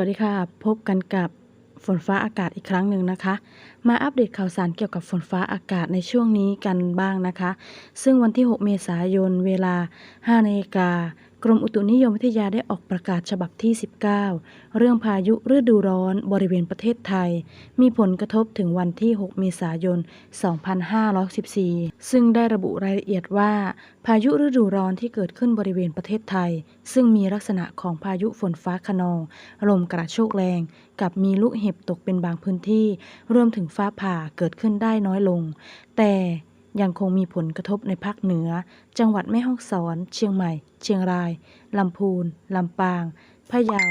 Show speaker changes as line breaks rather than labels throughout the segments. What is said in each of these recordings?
วัสดีค่ะ พบกันกับฝนฟ้าอากาศอีกครั้งหนึ่งนะคะ มาอัปเดตข่าวสารเกี่ยวกับฝนฟ้าอากาศในช่วงนี้กันบ้างนะคะ ซึ่งวันที่ 6 เมษายนเวลา5นาฬิกา กรมอุตุนิยมวิทยาได้ออกประกาศฉบับที่ 19 เรื่องพายุฤดูร้อนบริเวณประเทศไทย มีผลกระทบถึงวันที่ 6 เมษายน 2514 ซึ่งได้ระบุรายละเอียดว่า พายุฤดูร้อนที่เกิดขึ้นบริเวณประเทศไทย ซึ่งมีลักษณะของพายุฝนฟ้าคะนอง ลมกระโชกแรง กับมีลูกเห็บตกเป็นบางพื้นที่ รวมถึงฟ้าผ่าเกิดขึ้นได้น้อยลง แต่ ยังคงมีผลกระทบในภาคเหนือ จังหวัดแม่ฮ่องสอน เชียงใหม่ เชียงราย ลำพูน ลำปาง พะเยา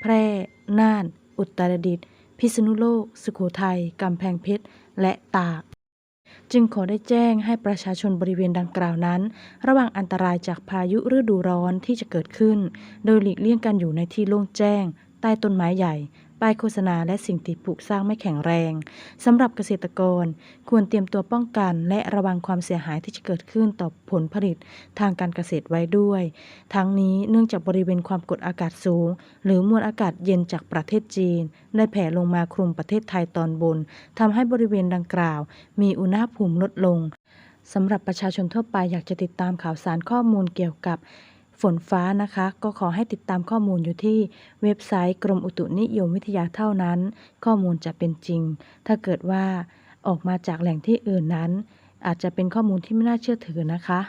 แพร่ น่าน อุตรดิตถ์ พิษณุโลก สุโขทัย กำแพงเพชร และตาก จึงขอได้แจ้งให้ประชาชนบริเวณดังกล่าวนั้น ระวังอันตรายจากพายุฤดูร้อนที่จะเกิดขึ้น โดยหลีกเลี่ยงการอยู่ในที่โล่งแจ้ง ใต้ต้นไม้ใหญ่ ป้ายโฆษณาและสิ่งติดปลูกสร้างไม่แข็งแรงสำหรับเกษตรกร ควรเตรียมตัวป้องกัน และระวังความเสียหายที่จะเกิดขึ้นต่อผลผลิตทางการเกษตรไว้ด้วย ทั้งนี้เนื่องจากบริเวณความกดอากาศสูง หรือมวลอากาศเย็นจากประเทศจีน ได้แผ่ลงมาคลุมประเทศไทยตอนบนทำให้บริเวณดังกล่าว มีอุณหภูมิลดลงสำหรับประชาชนทั่วไปอยากจะติดตามข่าวสารข้อมูลเกี่ยวกับ ฝนฟ้านะคะ ก็ขอให้ติดตามข้อมูลอยู่ที่เว็บไซต์กรมอุตุนิยมวิทยาเท่านั้น ข้อมูลจะเป็นจริง ถ้าเกิดว่าออกมาจากแหล่งที่อื่นนั้น อาจจะเป็นข้อมูลที่ไม่น่าเชื่อถือนะคะ